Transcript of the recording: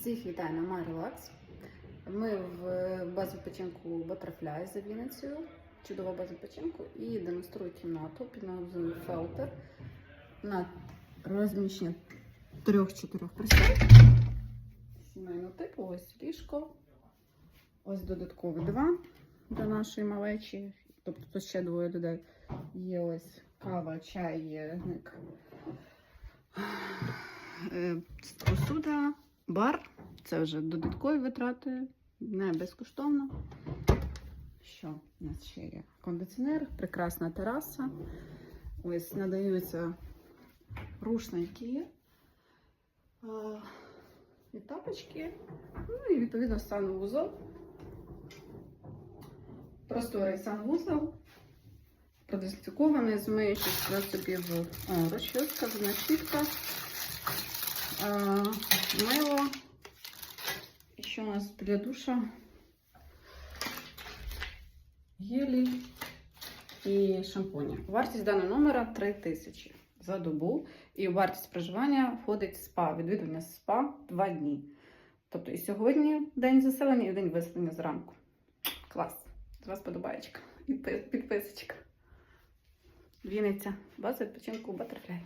Всіх вітаю на MyRelax. Ми в базі відпочинку Butterfly за Вінницею. Чудова база відпочинку і демонструю кімнату під назвою Felter на розміщення трьох-чотирьох пристанів. Сімейного типу, ось ліжко, ось додатковий диван для нашої малечі. Тобто тут ще двоє людей. Є ось кава, чай, є гник. Е, Посуда, бар. Це вже додаткові витрати, не безкоштовно. Що у нас ще є? Кондиціонер, прекрасна тераса. Ось надаються рушники і тапочки. Ну і відповідно санвузол. Просторий санвузол. Продезінфікований, з миючих способів О, розчоска, зубна щітка, а, мило. У нас для душа? Гелі і шампуні. Вартість даного номера 3 тисячі за добу. І вартість проживання входить спа, відвідування спа 2 дні. Тобто і сьогодні день заселення, і день виселення зранку. Клас! З вас подобаєчка і підписочка. Вінниця, база відпочинку Butterfly.